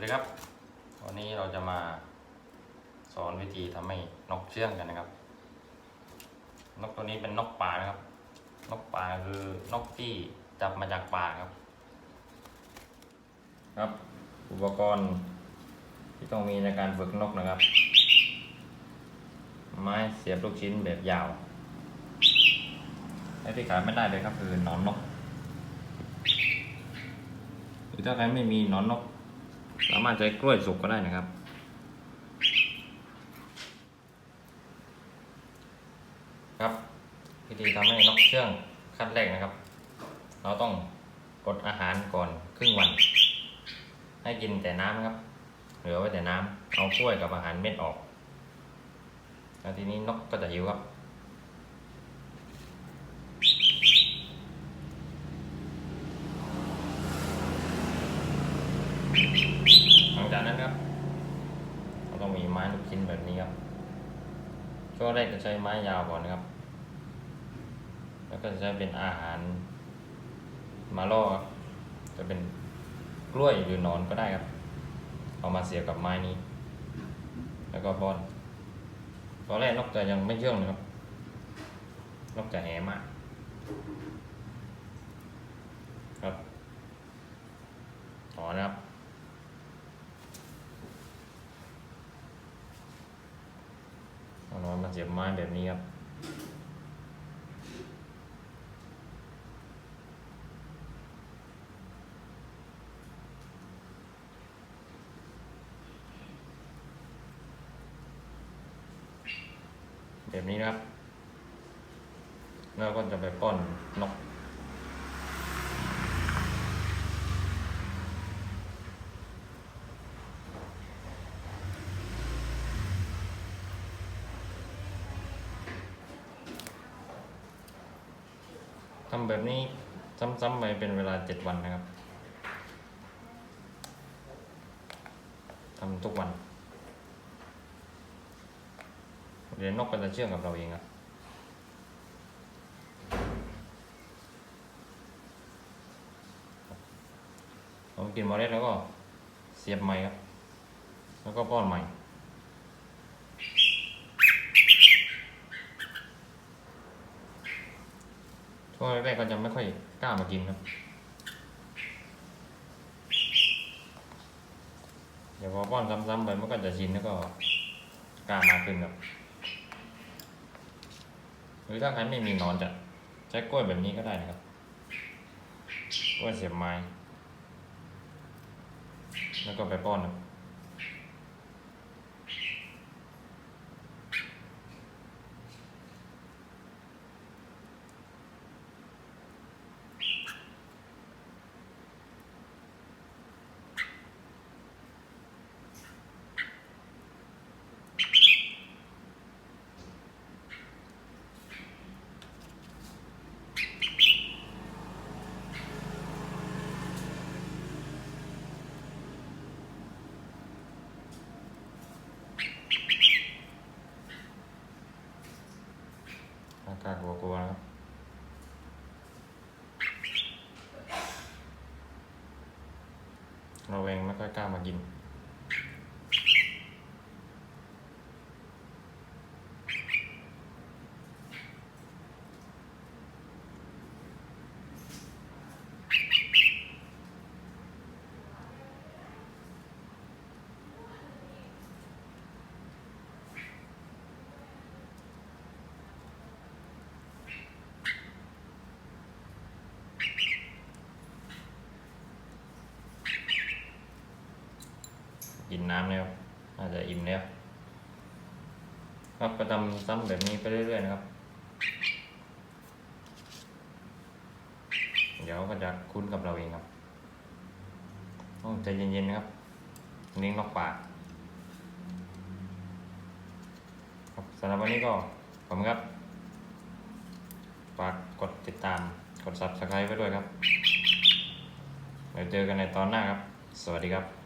วัสดีครับ วันนี้เราจะมาสอนวิธีทำให้นกเชื่องกันนะครับ นกตัวนี้เป็นนกป่านะครับ นกป่าคือนกที่จับมาจากป่าครับ ครับ อุปกรณ์ที่ต้องมีในการฝึกนกนะครับ ไม้เสียบลูกชิ้นแบบยาวและที่ขาดไม่ได้เลยครับคือหนอนนก หรือถ้าใครไม่มีหนอนนก สามารถใช้กล้วยสุกก็ได้นะครับ ครับวิธีทำให้นกเชื่องขั้นแรกนะครับ เราต้องกดอาหารก่อนครึ่งวัน ให้กินแต่น้ำครับ เหลือไว้แต่น้ำเอากล้วยกับอาหารเม็ดออกแล้วทีนี้นกก็จะหิวครับ หลังจาก นั้นครับเราต้องมีไม้ลูกชิ้นแบบนี้ครับช่วงแรกจะใช้ไม้ยาวก่อนนะครับ แล้วก็จะใช้เป็นอาหารมาล่อครับจะเป็นกล้วยหรือนอนก็ได้ครับ เอามาเสียบกับไม้นี้ แล้วก็ป้อน ตอนแรกนกจะยังไม่เชื่องนะครับ นกจะแหมากครับต่อนะครับ เอานอนมาเสียบไม้แบบนี้ครับแบบนี้นะครับ แล้วก็จะไปป้อนนก ทำแบบนี้ซ้ำๆไปเป็นเวลาเจ็ดวันนะครับทำทุกวันเดี๋ยวนกก็จะเชื่องกับเราเองครับเรากินเมล็ดแล้วก็เสียบใหม่ครับ แล้วก็ป้อนใหม่ ช่วงแรกๆก็จะไม่ค่อยกล้ามากินครับ เดี๋ยวพอป้อนซ้ำๆไปมันก็จะชินแล้วก็กล้ามากขึ้นครับ หรือถ้าใครไม่มีนอนจะใช้กล้วยแบบนี้ก็ได้นะครับกล้วยเสียบไม้ แล้วก็ไปป้อนครับ กากาศกลัวๆนะครับเราเองไม่ค่อยกล้ามากิน กินน้ำแล้วน่าจจะอิ่มแล้ว ครับก็ทำซ้ำแบบนี้ไปเรื่อยๆนะครับ เดี๋ยวก็จะคุ้นกับเราเองครับต้องใจเย็นๆนะครับเลี้ยงนกป่าครับสำหรับวันนี้ก็ขอบคุณครับฝากกดติดตามกด subscribe ไว้ด้วยครับ เดี๋ยวเจอกันในตอนหน้าครับ สวัสดีครับ